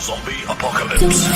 Zombie apocalypse.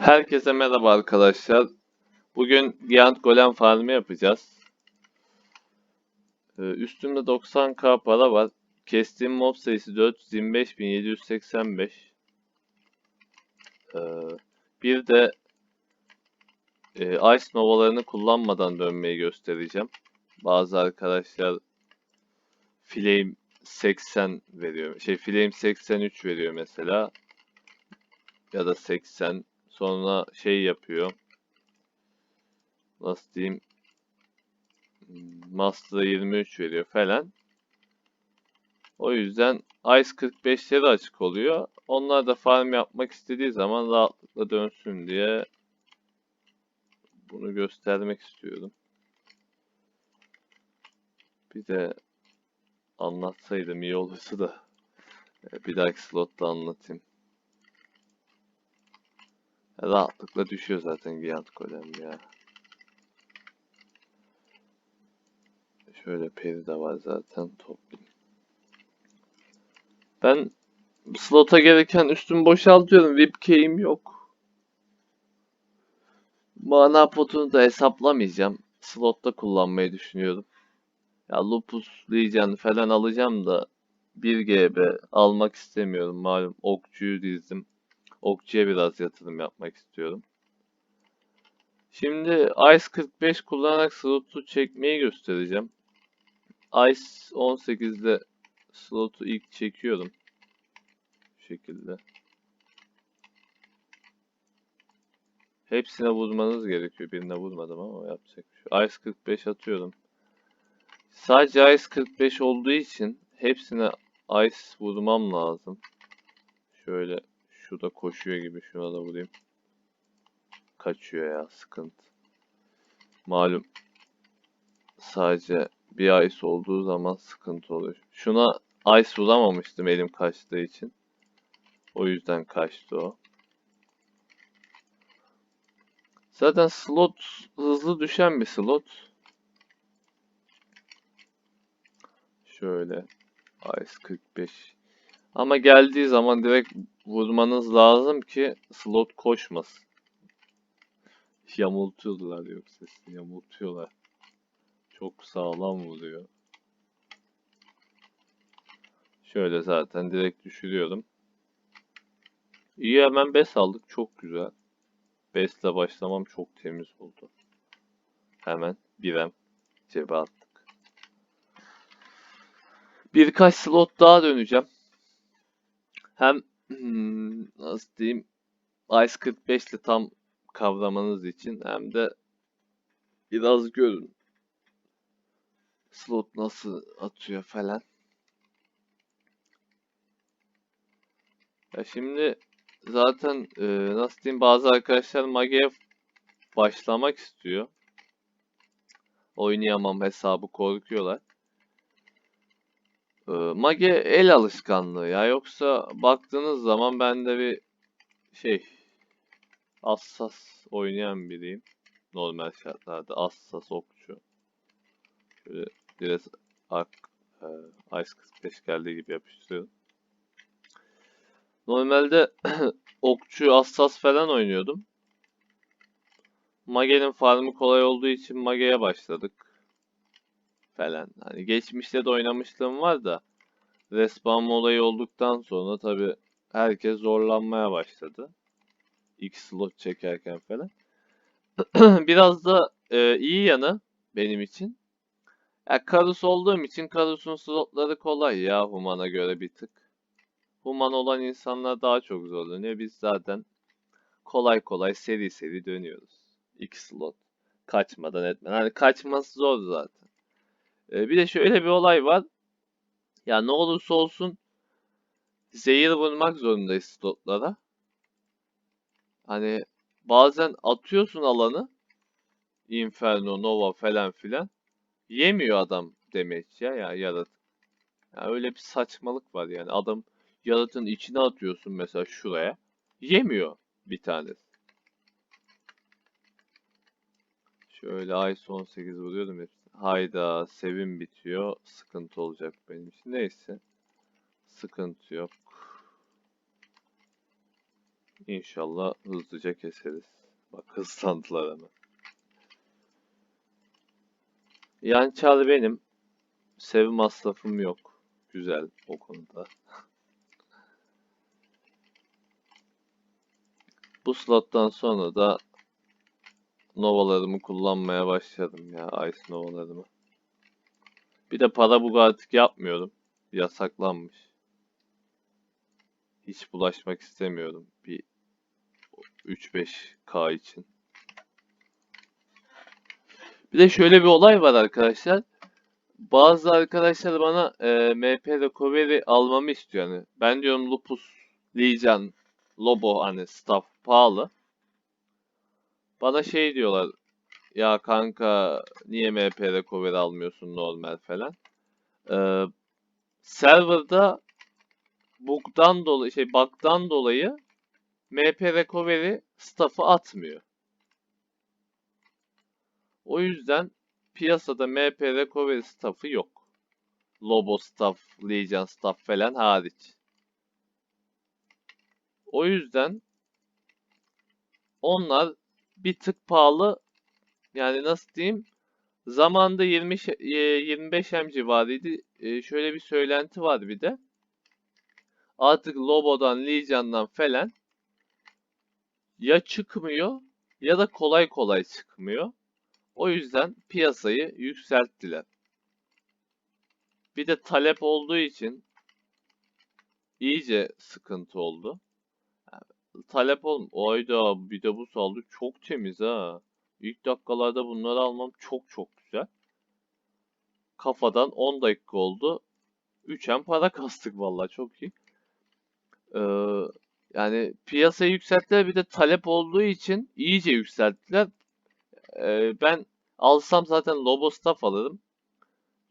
Herkese merhaba arkadaşlar. Bugün Giant Golem farmı yapacağız. Ee, üstümde 90k para var. Kestiğim mob sayısı 425.785. Ee, bir de e, Ice Nova'larını kullanmadan dönmeyi göstereceğim. Bazı arkadaşlar Flame 80 veriyor. Şey Flame 83 veriyor mesela. Ya da 80 Sonra şey yapıyor. Nasıl diyeyim? Master'a 23 veriyor falan. O yüzden Ice 45'leri açık oluyor. Onlar da farm yapmak istediği zaman rahatlıkla dönsün diye bunu göstermek istiyorum. Bir de anlatsaydım iyi olurdu da e, bir dahaki slotta anlatayım. Rahatlıkla düşüyor zaten Giant Golem ya. Şöyle peri de var zaten toplayayım. Ben slota gereken üstümü boşaltıyorum. VIP key'im yok. Mana potunu da hesaplamayacağım. Slotta kullanmayı düşünüyorum. Ya Lupus Legion falan alacağım da 1 GB almak istemiyorum. Malum okçuyu dizdim. Okçuya biraz yatırım yapmak istiyorum. Şimdi Ice 45 kullanarak slotu çekmeyi göstereceğim. Ice 18'de slotu ilk çekiyorum. Bu şekilde. Hepsine vurmanız gerekiyor. Birine vurmadım ama yapacak bir şey. Ice 45 atıyorum. Sadece Ice 45 olduğu için hepsine Ice vurmam lazım. Şöyle şu da koşuyor gibi şuna da vurayım. Kaçıyor ya sıkıntı. Malum sadece bir ice olduğu zaman sıkıntı oluyor. Şuna ice vuramamıştım elim kaçtığı için. O yüzden kaçtı o. Zaten slot hızlı düşen bir slot. Şöyle ice 45 ama geldiği zaman direkt vurmanız lazım ki slot koşmasın. Yamultuyorlar yok sesini yamultuyorlar. Çok sağlam vuruyor. Şöyle zaten direkt düşürüyorum. İyi hemen bes aldık. Çok güzel. Besle başlamam çok temiz oldu. Hemen birem cebe attık. Birkaç slot daha döneceğim. Hem hmm, nasıl diyeyim Ice 45 ile tam kavramanız için hem de biraz görün. Slot nasıl atıyor falan. Ya şimdi zaten e, nasıl diyeyim bazı arkadaşlar Mage'ye başlamak istiyor. Oynayamam hesabı korkuyorlar. Ee, Mage el alışkanlığı ya. Yoksa baktığınız zaman ben de bir şey hassas oynayan biriyim. Normal şartlarda hassas okçu. Şöyle biraz ak, e, Ice 45 geldiği gibi yapıştırıyorum. Normalde okçu hassas falan oynuyordum. Mage'nin farmı kolay olduğu için Mage'ye başladık falan. Hani geçmişte de oynamışlığım var da respawn olayı olduktan sonra tabi herkes zorlanmaya başladı. İlk slot çekerken falan. Biraz da e, iyi yanı benim için. Ya Karus olduğum için Karus'un slotları kolay ya Human'a göre bir tık. Human olan insanlar daha çok zorlanıyor. Biz zaten kolay kolay seri seri dönüyoruz. İki slot. Kaçmadan etmeden. Hani kaçması zor zaten. Ee, bir de şöyle bir olay var. Ya ne olursa olsun zehir vurmak zorundayız slotlara. Hani bazen atıyorsun alanı. Inferno, Nova falan filan. Yemiyor adam demek ya ya yarat. Ya öyle bir saçmalık var yani. Adam yaratın içine atıyorsun mesela şuraya. Yemiyor bir tanesi. Şöyle ay son 18 vuruyordum hep. Hayda sevim bitiyor. Sıkıntı olacak benim için. Neyse. Sıkıntı yok. İnşallah hızlıca keseriz. Bak hızlandılar hemen. Yan çar benim. Sev masrafım yok. Güzel o konuda. Bu slottan sonra da Novalarımı kullanmaya başladım ya. Ice Novalarımı. Bir de para bug artık yapmıyorum. Yasaklanmış. Hiç bulaşmak istemiyorum. Bir 3-5K için. Bir de şöyle bir olay var arkadaşlar. Bazı arkadaşlar bana e, MP Recovery almamı istiyor. Yani ben diyorum Lupus, Legion, Lobo hani staff pahalı. Bana şey diyorlar. Ya kanka niye MP Recovery almıyorsun normal falan. Ee, serverda bug'dan dolayı şey bug'dan dolayı MP Recovery staff'ı atmıyor. O yüzden piyasada MP Recovery staff'ı yok. Lobo staff, Legion staff falan hariç. O yüzden onlar bir tık pahalı. Yani nasıl diyeyim? Zamanda 20 ş- e, 25 M civarıydı. E, Şöyle bir söylenti var bir de. Artık Lobo'dan, Legion'dan falan ya çıkmıyor ya da kolay kolay çıkmıyor. O yüzden piyasayı yükselttiler. Bir de talep olduğu için iyice sıkıntı oldu talep ol. Ayda bir de bu saldı çok temiz ha. İlk dakikalarda bunları almam çok çok güzel. Kafadan 10 dakika oldu. 3M para kastık vallahi çok iyi. Ee, yani piyasayı yükselttiler bir de talep olduğu için iyice yükselttiler. Ee, ben alsam zaten Lobo Staff alırım.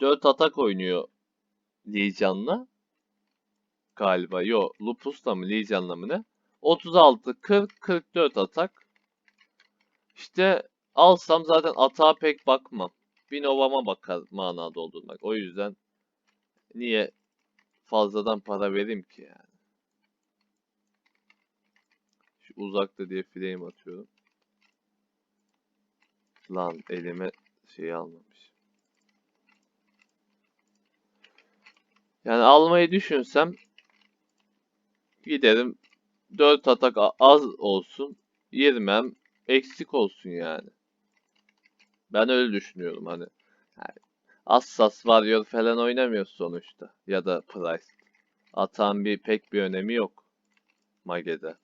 4 atak oynuyor Legion'la. Galiba. Yo Lupus'la mı Legion'la mı ne? 36, 40, 44 atak. İşte alsam zaten atağa pek bakmam. Bir Nova'ma bakar mana doldurmak. O yüzden niye fazladan para vereyim ki yani. Şu uzakta diye flame atıyorum. Lan elime şey almamış. Yani almayı düşünsem giderim 4 atak az olsun. 20'm eksik olsun yani. Ben öyle düşünüyorum hani. Yani Assas Warrior falan oynamıyoruz sonuçta. Ya da Price. Atan bir pek bir önemi yok. Mage'de.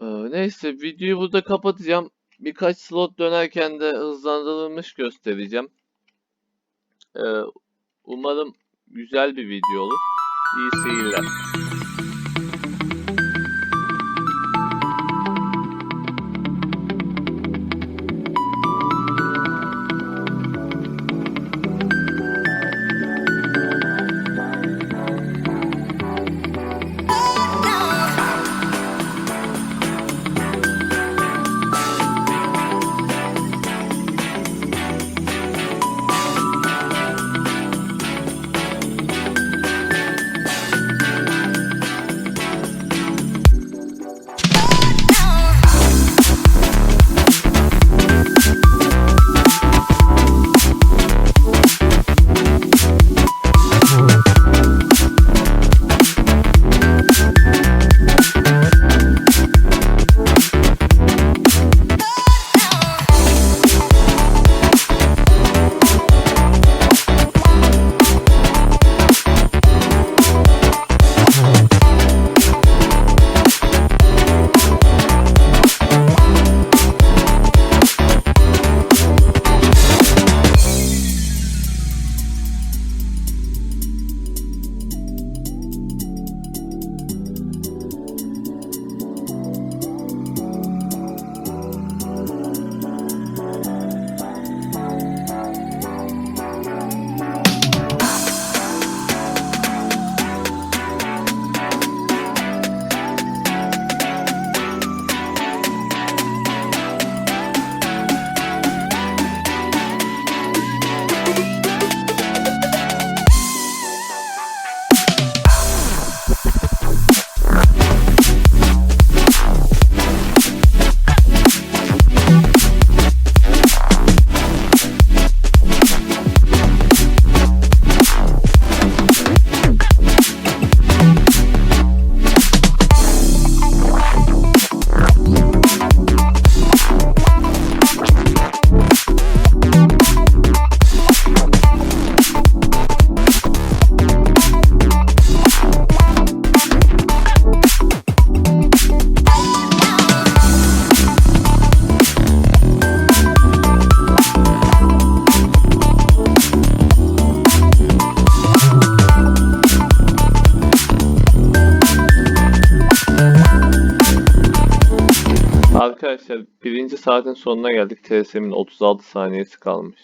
Ee, neyse videoyu burada kapatacağım. Birkaç slot dönerken de hızlandırılmış göstereceğim. Ee, umarım güzel bir video olur. İyi seyirler. Arkadaşlar birinci saatin sonuna geldik. TSM'in 36 saniyesi kalmış.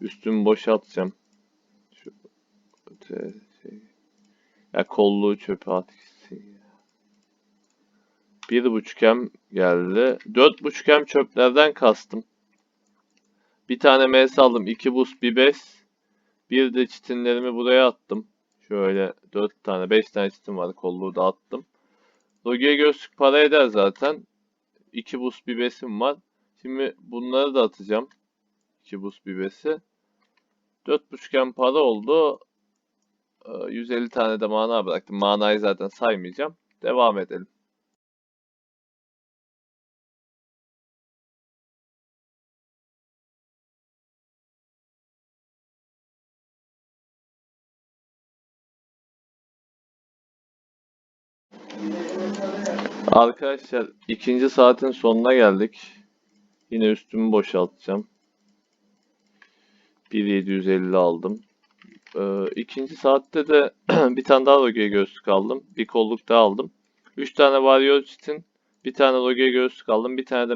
Üstümü boşaltacağım. Şu şey. Ya kolluğu çöpe at. Bir buçuk em geldi. Dört buçuk em çöplerden kastım. Bir tane MS aldım. iki boost bir bes. Bir de çitinlerimi buraya attım. Şöyle dört tane beş tane çitin var. Kolluğu da attım. Logiye gözlük para eder zaten. 2 boost bir var. Şimdi bunları da atacağım. 2 boost bir besi. 4.5 para oldu. Ee, 150 tane de mana bıraktım. Manayı zaten saymayacağım. Devam edelim. Arkadaşlar ikinci saatin sonuna geldik. Yine üstümü boşaltacağım. 1750 aldım. Ee, ikinci saatte de bir tane daha Roge göğüslük aldım. Bir kolluk daha aldım. 3 tane Warrior Çitin, bir tane Roge göğüslük aldım. Bir tane de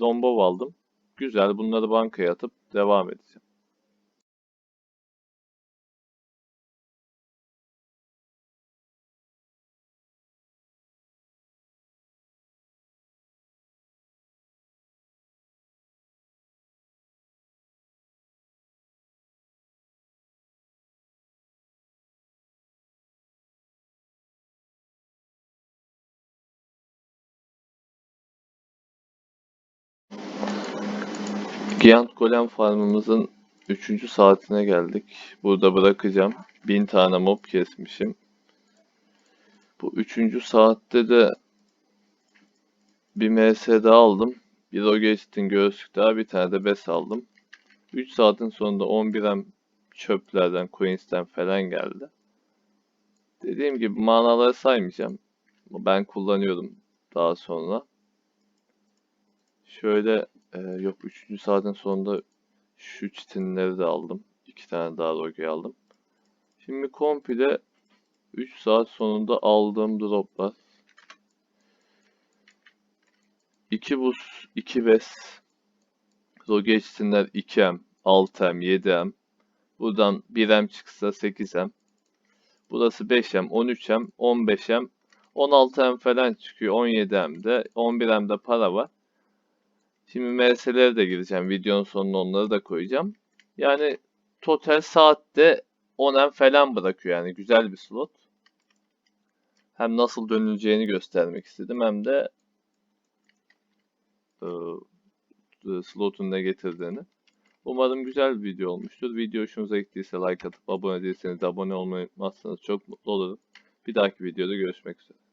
Rombov aldım. Güzel. Bunları bankaya atıp devam edeceğim. Giant Golem farmımızın 3. saatine geldik. Burada bırakacağım. 1000 tane mob kesmişim. Bu 3. saatte de bir MS daha aldım. Bir Rogestin göğüslük daha bir tane de bes aldım. 3 saatin sonunda 11'em çöplerden, coins'ten falan geldi. Dediğim gibi manaları saymayacağım. Ben kullanıyordum daha sonra. Şöyle ee, yok 3. saatin sonunda şu çitinleri de aldım. 2 tane daha rogue aldım. Şimdi komple 3 saat sonunda aldığım droplar. 2 bus, 2 bes. Rogue çitinler 2M, 6M, 7M. Buradan 1M çıksa 8M. Burası 5M, 13M, 15M, 16M falan çıkıyor. 17M'de, 11M'de para var. Şimdi MS'lere de gireceğim. Videonun sonuna onları da koyacağım. Yani total saatte 10 falan bırakıyor yani güzel bir slot. Hem nasıl dönüleceğini göstermek istedim hem de e, e, slotun ne getirdiğini. Umarım güzel bir video olmuştur. Video hoşunuza gittiyse like atıp abone değilseniz de abone olmayı unutmazsanız çok mutlu olurum. Bir dahaki videoda görüşmek üzere.